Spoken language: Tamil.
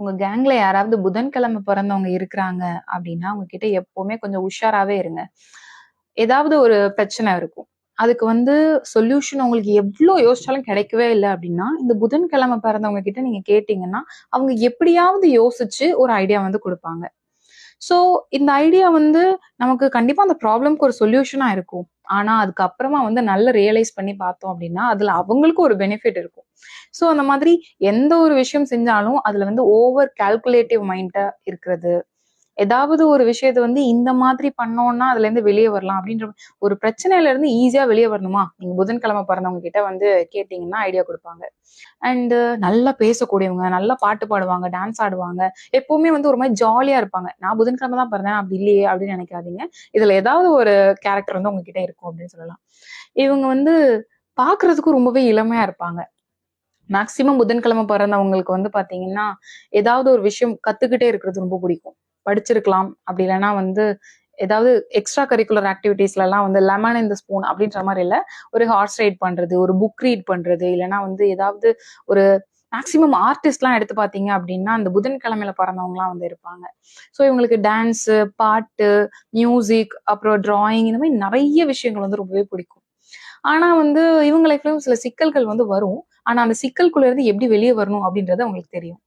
உங்க கேங்ல யாராவது புதன்கிழமை பிறந்தவங்க இருக்கிறாங்க அப்படின்னா அவங்க கிட்ட எப்பவுமே கொஞ்சம் உஷாராவே இருங்க. ஏதாவது ஒரு பிரச்சனை இருக்கும். அதுக்கு வந்து சொல்யூஷன் உங்களுக்கு எவ்வளோ யோசிச்சாலும் கிடைக்கவே இல்லை அப்படின்னா இந்த புதன்கிழமை பிறந்தவங்க கிட்ட நீங்க கேட்டீங்கன்னா அவங்க எப்படியாவது யோசிச்சு ஒரு ஐடியா வந்து கொடுப்பாங்க. ஸோ இந்த ஐடியா வந்து நமக்கு கண்டிப்பாக அந்த ப்ராப்ளம்க்கு ஒரு சொல்யூஷனாக இருக்கும். ஆனால் அதுக்கப்புறமா வந்து நல்லா ரியலைஸ் பண்ணி பார்த்தோம் அப்படின்னா அதில் அவங்களுக்கும் ஒரு பெனிஃபிட் இருக்கும். ஸோ அந்த மாதிரி எந்த ஒரு விஷயம் செஞ்சாலும் அதில் வந்து ஓவர் கால்குலேட்டிவ் மைண்டாக இருக்கிறது ஏதாவது ஒரு விஷயத்த வந்து இந்த மாதிரி பண்ணோம்னா அதுல இருந்து வெளியே வரலாம் அப்படின்ற ஒரு பிரச்சனையில இருந்து ஈஸியா வெளியே வரணுமா? நீங்க புதன்கிழமை பிறந்தவங்க கிட்ட வந்து கேட்டீங்கன்னா ஐடியா கொடுப்பாங்க. அண்ட் நல்லா பேசக்கூடியவங்க நல்லா பாட்டு பாடுவாங்க டான்ஸ் ஆடுவாங்க. எப்பவுமே வந்து ஒரு மாதிரி ஜாலியா இருப்பாங்க. நான் புதன்கிழமை தான் பிறந்தேன் அப்படி இல்லையே அப்படின்னு நினைக்காதீங்க. இதுல ஏதாவது ஒரு கேரக்டர் வந்து உங்ககிட்ட இருக்கும் அப்படின்னு சொல்லலாம். இவங்க வந்து பாக்குறதுக்கும் ரொம்பவே இளமையா இருப்பாங்க. மேக்சிமம் புதன்கிழமை பிறந்தவங்களுக்கு வந்து பாத்தீங்கன்னா ஏதாவது ஒரு விஷயம் கத்துக்கிட்டே இருக்கிறது ரொம்ப பிடிக்கும். படிச்சிருக்கலாம். அப்படி இல்லைன்னா வந்து ஏதாவது எக்ஸ்ட்ரா கரிக்குலர் ஆக்டிவிட்டீஸ்ல எல்லாம் வந்து லெமன் இந்த ஸ்பூன் அப்படின்ற மாதிரி இல்ல. ஒரு ஹார்ஸ் ரைட் பண்றது ஒரு புக் ரீட் பண்றது இல்லைன்னா வந்து ஏதாவது ஒரு மேக்சிமம் ஆர்டிஸ்ட்லாம் எடுத்து பார்த்தீங்க அப்படின்னா அந்த புதன்கிழமையில பிறந்தவங்கலாம் வந்து இருப்பாங்க. ஸோ இவங்களுக்கு டான்ஸு பாட்டு மியூசிக் அப்புறம் டிராயிங் இந்த மாதிரி நிறைய விஷயங்கள் வந்து ரொம்பவே பிடிக்கும். ஆனா வந்து இவங்க லைஃப்லயும் சில சிக்கல்கள் வந்து வரும். ஆனா அந்த சிக்கல்குள்ள இருந்து எப்படி வெளியே வரணும் அப்படின்றது அவங்களுக்கு தெரியும்.